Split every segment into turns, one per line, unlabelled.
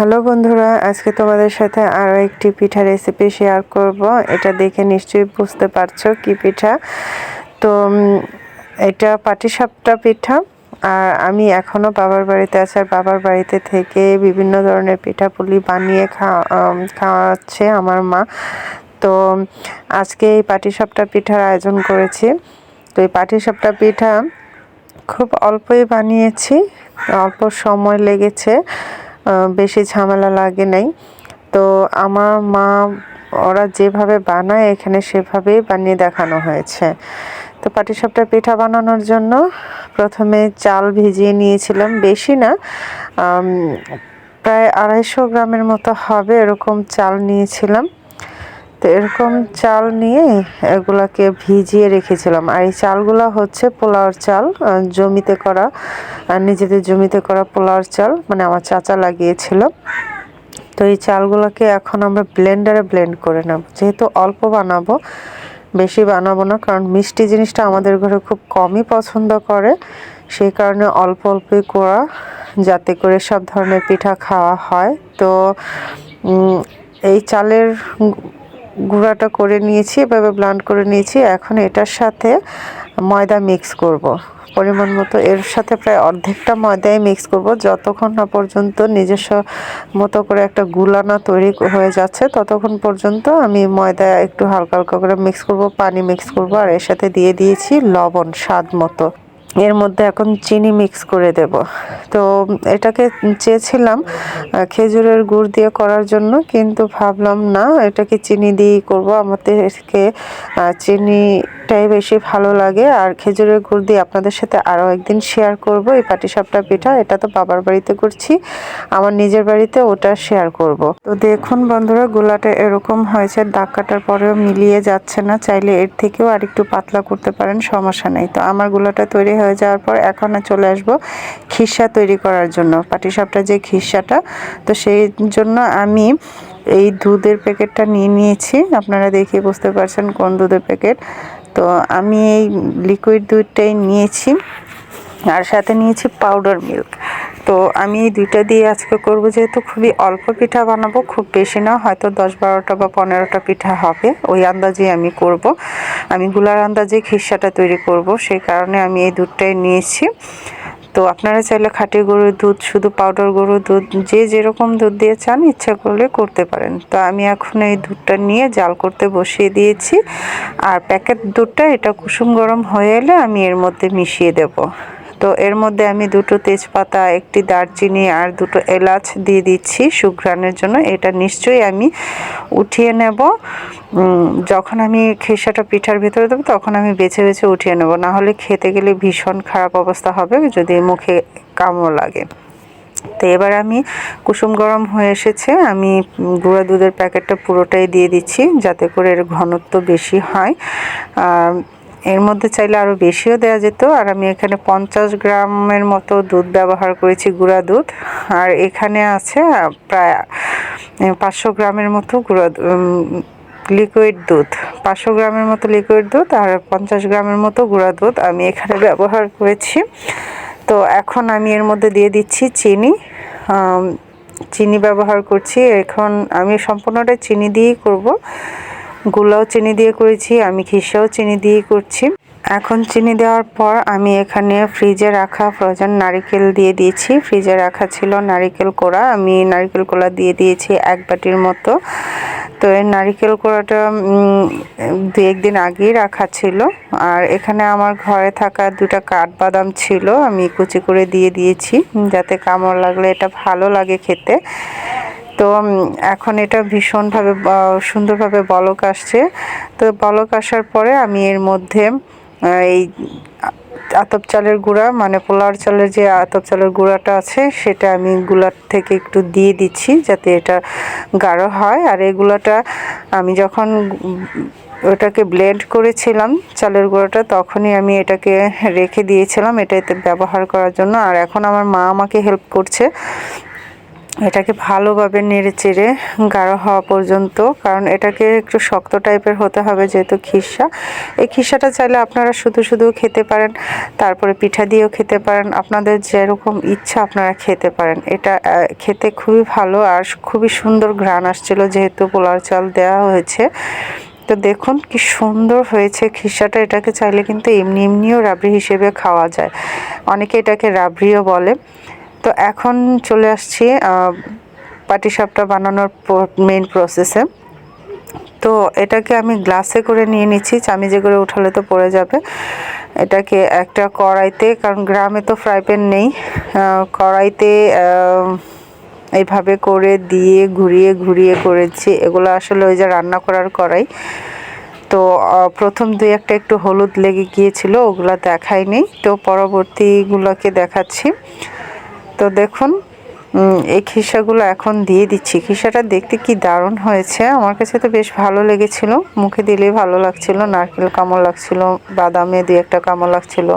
Hello বন্ধুরা, আজকে তোমাদের সাথে আরও একটি পিঠা রেসিপি শেয়ার করব। এটা দেখে নিশ্চয়ই বুঝতে পারছ কি পিঠা। তো এটা পাটিসাপটা পিঠা। আর আমি এখনও বাবার বাড়িতে আছি, আর বাবার বাড়িতে থেকে বিভিন্ন ধরনের পিঠাপুলি বানিয়ে খাওয়া খাওয়াচ্ছে আমার মা। তো, আজকে এই পাটিসাপটা পিঠার আয়োজন করেছি। তো, এই পাটিসাপটা পিঠা খুব অল্পই বানিয়েছি, অল্প সময় লেগেছে। বেশি ঝামেলা লাগে নাই। তো আমার মা, ওরা যেভাবে বানায়, এখানে সেভাবেই বানিয়ে দেখানো হয়েছে। তো পাটিসাপটা পিঠা বানানোর জন্য প্রথমে চাল ভিজিয়ে নিয়েছিলাম, বেশি না প্রায় আড়াইশো গ্রামের মতো হবে এরকম চাল নিয়েছিলাম। তো এরকম চাল নিয়ে এগুলাকে ভিজিয়ে রেখেছিলাম। আর এই চালগুলো হচ্ছে পোলাওর চাল জমিতে করা নিজেদের জমিতে করা পোলাওর চাল মানে আমার চাচা লাগিয়েছিল। তো এই চালগুলোকে এখন আমরা ব্লেন্ডারে ব্লেন্ড করে নেব। যেহেতু অল্প বানাবো, বেশি বানাবো না, কারণ মিষ্টি জিনিসটা আমাদের ঘরে খুব কমই পছন্দ করে। সেই কারণে অল্প অল্পই করা যাতে করে সব ধরনের পিঠা খাওয়া হয়। তো এই চালের গুঁড়াটা করে নিয়েছি, এভাবে ব্লান্ড করে নিয়েছি। এখন এটার সাথে ময়দা মিক্স করব। পরিমাণ মতো এর সাথে প্রায় অর্ধেকটা ময়দাই মিক্স করব। যতক্ষণ না পর্যন্ত নিজস্ব মতো করে একটা গুলানা তৈরি হয়ে যাচ্ছে, ততক্ষণ পর্যন্ত আমি ময়দা একটু হালকা হালকা করে মিক্স করব, পানি মিক্স করব। আর এর সাথে দিয়ে দিয়েছি লবণ, স্বাদ মতো। এর মধ্যে এখন চিনি মিক্স করে দেব। তো এটাকে চেয়েছিলাম খেজুরের গুড় দিয়ে করার জন্য কিন্তু ভাবলাম না এটাকে চিনি দিয়েই করব। আমাদেরকে আহ, চিনিটাই বেশি ভালো লাগে। আর খেজুরের গুড় দিয়ে আপনাদের সাথে আরও একদিন শেয়ার করব। এই পাটিসাপটা পিঠা, এটা তো বাবার বাড়িতে করছি। আমার নিজের বাড়িতে ওটা শেয়ার করব। তো দেখুন বন্ধুরা, গোলাটা এরকম হয়েছে। দাগ কাটার পরেও মিলিয়ে যাচ্ছে না। চাইলে এর থেকেও আর একটু পাতলা করতে পারেন, সমস্যা নেই। তো আমার গোলাটা তৈরি হয়ে যাওয়ার পর এখন চলে আসব খিসা তৈরি করার জন্য। পাটিসাপটা যে খিসাটা, তো সেই জন্য আমি এই দুধের প্যাকেটটা নিয়ে নিয়েছি। আপনারা দেখে বুঝতে পারছেন কোন দুধের প্যাকেট। তো আমি এই লিকুইড দুধটাই নিয়েছি আর সাথে নিয়েছি পাউডার মিল্ক তো আমি এই দুইটা দিয়ে আজকে করব যেহেতু খুবই অল্প পিঠা বানাবো, খুব বেশি না, হয়তো দশ বারোটা বা পনেরোটা পিঠা হবে। ওই আন্দাজে আমি করব। আমি গুলার আন্দাজে খিসাটা তৈরি করব, সেই কারণে আমি এই দুধটাই নিয়েছি। তো আপনারা চাইলে খাটি গরুর দুধ, শুধু পাউডার গরুর দুধ, যে যেরকম দুধ দিয়ে চান, ইচ্ছা করলে করতে পারেন। তো আমি এখন এই দুধটা নিয়ে জাল করতে বসিয়ে দিয়েছি। আর প্যাকেট দুধটা, এটা কুসুম গরম হয়ে এলে আমি এর মধ্যে মিশিয়ে দেব। তো এর মধ্যে আমি দুটো তেজপাতা, একটি দারচিনি আর দুটো এলাচ দিয়ে দিচ্ছি সুঘ্রাণের জন্য। এটা নিশ্চয়ই আমি উঠিয়ে নেব। যখন আমি খেসাটা পিঠার ভিতরে দেবো তখন আমি বেছে বেছে উঠিয়ে নেব। না হলে খেতে গেলে ভীষণ খারাপ অবস্থা হবে, যদি মুখে কামড় লাগে। তো এবার আমি কুসুম গরম হয়ে এসেছে। আমি গুঁড়া দুধের প্যাকেটটা পুরোটাই দিয়ে দিচ্ছি যাতে করে এর ঘনত্ব বেশি হয়। এর মধ্যে চাইলে আরও বেশিও দেওয়া যেত। আর আমি এখানে পঞ্চাশ গ্রামের মতো দুধ ব্যবহার করেছি, গুঁড়া দুধ। আর এখানে আছে প্রায় পাঁচশো গ্রামের মতো গুঁড়া লিকুইড দুধ। পাঁচশো গ্রামের মতো লিকুইড দুধ আর পঞ্চাশ গ্রামের মতো গুঁড়া দুধ আমি এখানে ব্যবহার করেছি। তো এখন আমি এর মধ্যে দিয়ে দিচ্ছি চিনি। চিনি ব্যবহার করছি। এখন আমি সম্পূর্ণটা চিনি দিয়েই করব। গুলাও চিনি দিয়ে করেছি, আমি খিসাও চিনি দিয়ে করছি। এখন চিনি দেওয়ার পর আমি এখানে ফ্রিজে রাখা ফ্রোজেন নারিকেল দিয়ে দিয়েছি। ফ্রিজে রাখা ছিল নারিকেল কোড়া, আমি নারিকেল কোড়া দিয়ে দিয়েছি এক বাটির মতো। তো এই নারিকেল কোড়াটা দু একদিন আগেই রাখা ছিল। আর এখানে আমার ঘরে থাকা দুটা কাঠবাদাম ছিল, আমি কুচি করে দিয়ে দিয়েছি। যাতে কামড় লাগলে এটা ভালো লাগে খেতে। তো এখন এটা ভীষণভাবে সুন্দরভাবে বলক আসছে। তো বলক আসার পরে আমি এর মধ্যে এই আতপ চালের গুঁড়া মানে পোলার চালের যে আতপ চালের গুঁড়াটা আছে, সেটা আমি গুলার থেকে একটু দিয়ে দিচ্ছি যাতে এটা গাঢ় হয়। আর এই গুঁড়াটা আমি যখন, ওটাকে ব্লেন্ড করেছিলাম চালের গুঁড়োটা, তখনই আমি এটাকে রেখে দিয়েছিলাম, এটাতে ব্যবহার করার জন্য। আর এখন আমার মা আমাকে হেল্প করছে। এটাকে ভালোভাবে নেড়ে চেড়ে গাঢ় হওয়া পর্যন্ত, কারণ এটাকে একটু শক্ত টাইপের হতে হবে যেহেতু খিসা। এই খিসাটা চাইলে আপনারা শুধু শুধু খেতে পারেন, তারপরে পিঠা দিয়েও খেতে পারেন। আপনাদের যেরকম ইচ্ছা আপনারা খেতে পারেন। এটা খেতে খুবই ভালো আর খুবই সুন্দর ঘ্রাণ আসছিল যেহেতু পোলার চাল দেওয়া হয়েছে। তো দেখুন কি সুন্দর হয়েছে খিসাটা। এটাকে চাইলে কিন্তু এমনি এমনিও রাবড়ি হিসেবে খাওয়া যায়। অনেকে এটাকে রাবড়িও বলে। তো এখন চলে আসছি পাটিসাপটা বানানোর মেইন প্রসেসে তো এটাকে আমি গ্লাসে করে নিয়ে নিচ্ছি, চামিজে করে উঠালে তো পড়ে যাবে। এটাকে একটা কড়াইতে, কারণ গ্রামে তো ফ্রাই প্যান নেই কড়াইতে এইভাবে করে দিয়ে ঘুরিয়ে ঘুরিয়ে করেছি। এগুলো আসলে ওই যে রান্না করার করাই তো প্রথম দুই একটা একটু হলুদ লেগে গিয়েছিল, ওগুলো দেখায়নি তো পরবর্তীগুলোকে দেখাচ্ছি। তো দেখুন এই খিসাগুলো এখন দিয়ে দিচ্ছি। খিসাটা দেখতে কি দারুণ হয়েছে। আমার কাছে তো বেশ ভালো লেগেছিল। মুখে দিলেই ভালো লাগছিল। নারকেল কামড় লাগছিল, বাদামে দিয়ে একটা কামড় লাগছিল।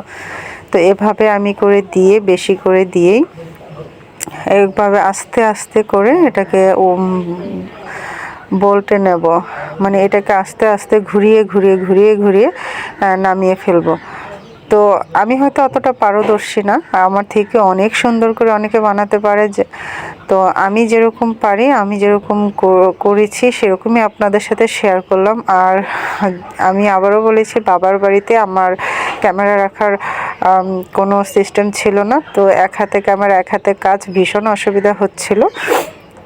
তো এভাবে আমি করে দিয়ে, বেশি করে দিয়েই এইভাবে আস্তে আস্তে করে এটাকে বলটে নেব। মানে এটাকে আস্তে আস্তে ঘুরিয়ে ঘুরিয়ে ঘুরিয়ে ঘুরিয়ে নামিয়ে ফেলব। তো আমি হয়তো অতটা পারদর্শী না। আমার থেকে অনেক সুন্দর করে অনেকে বানাতে পারে যে, তো আমি যেরকম পারি, আমি যেরকম করেছি সেরকমই আপনাদের সাথে শেয়ার করলাম। আর আমি আবারও বলেছি, বাবার বাড়িতে আমার ক্যামেরা রাখার কোনো সিস্টেম ছিল না। তো এক হাতে ক্যামেরা, এক হাতে কাজ ভীষণ অসুবিধা হচ্ছিল।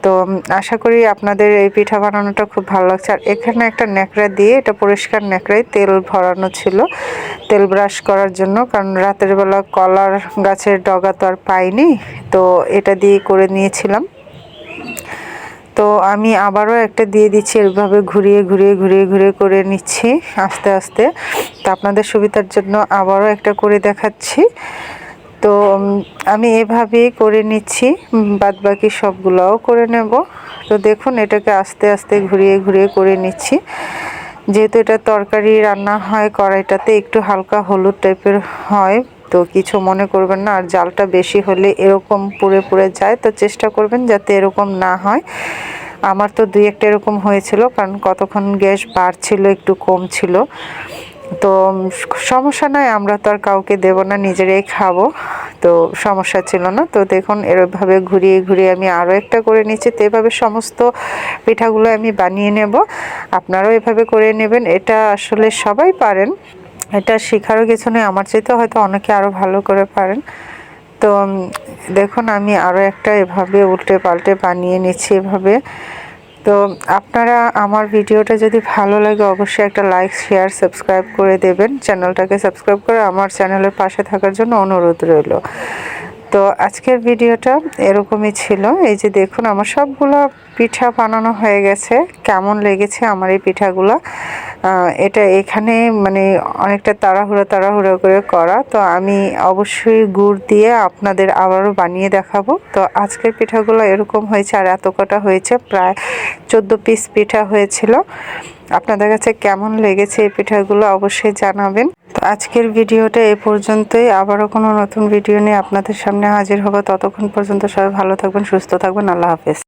তো আশা করি আপনাদের এই পিঠা বানানোটা খুব ভালো লাগছে। আর এখানে একটা ন্যাকড়া দিয়ে, এটা পরিষ্কার ন্যাকড়ায় তেল ভরানো ছিল, তেল ব্রাশ করার জন্য, কারণ রাতের বেলা কলার গাছের ডগা তো আর পাইনি, তো এটা দিয়ে করে নিয়েছিলাম। তো আমি আবারও একটা দিয়ে দিচ্ছি, এভাবে ঘুরিয়ে ঘুরিয়ে ঘুরিয়ে ঘুরিয়ে করে নিচ্ছি, আস্তে আস্তে। তো আপনাদের সুবিধার জন্য আবারও একটা করে দেখাচ্ছি। তো আমি এভাবেই করে নিচ্ছি। বাদ বাকি সবগুলোও করে নেব। তো দেখুন, এটাকে আস্তে আস্তে ঘুরিয়ে ঘুরিয়ে করে নিচ্ছি। যেহেতু এটা তরকারি রান্না হয়, কড়াইটাতে একটু হালকা হলুদ টাইপের হয়, তো কিছু মনে করবেন না। আর জালটা বেশি হলে এরকম পুড়ে পুড়ে যায়, তো চেষ্টা করবেন যাতে এরকম না হয়। আমার তো দুই একটা এরকম হয়েছিল, কারণ কতক্ষণ গ্যাস বাড়ছিল, একটু কম ছিল। তো সমস্যা নয়, আমরা তো আর কাউকে দেব না, নিজেরাই খাব। তো সমস্যা ছিল না। তো দেখুন এরভাবে ঘুরিয়ে ঘুরিয়ে আমি আরও একটা করে নিচ্ছি। তো এভাবে সমস্ত পিঠাগুলো আমি বানিয়ে নেব। আপনারাও এভাবে করে নেবেন। এটা আসলে সবাই পারেন। এটা শেখারও কিছু নেই। আমার চাইতে হয়তো অনেকে আরও ভালো করে পারেন। তো দেখুন, আমি আরও একটা এভাবে উল্টে পাল্টে বানিয়ে নিচ্ছি এভাবে। তো আপনারা আমার ভিডিওটা যদি ভালো লাগে, অবশ্যই একটা লাইক শেয়ার সাবস্ক্রাইব করে দেবেন। চ্যানেলটাকে সাবস্ক্রাইব করে আমার চ্যানেলের পাশে থাকার জন্য অনুরোধ রইল। তো আজকের ভিডিওটা এরকমই ছিল। এই যে দেখুন, আমার সবগুলো পিঠা বানানো হয়ে গেছে। কেমন লেগেছে আমার এই পিঠাগুলো? এটা এখানে মানে অনেকটা তাড়াহুড়ো তাড়াহুড়ো করে করা। তো আমি অবশ্যই গুড় দিয়ে আপনাদের আবারও বানিয়ে দেখাবো। তো আজকের পিঠাগুলো এরকম হয়েছে আর এত কটা হয়েছে, প্রায় চোদ্দ পিস পিঠা হয়েছিল। আপনাদের কাছে কেমন লেগেছে এই পিঠাগুলো অবশ্যই জানাবেন। তো আজকের ভিডিওটা এ পর্যন্তই। আবারও কোনো নতুন ভিডিও নিয়ে আপনাদের সামনে হাজির হব। ততক্ষণ পর্যন্ত সবাই ভালো থাকবেন, সুস্থ থাকবেন। আল্লাহ হাফেজ।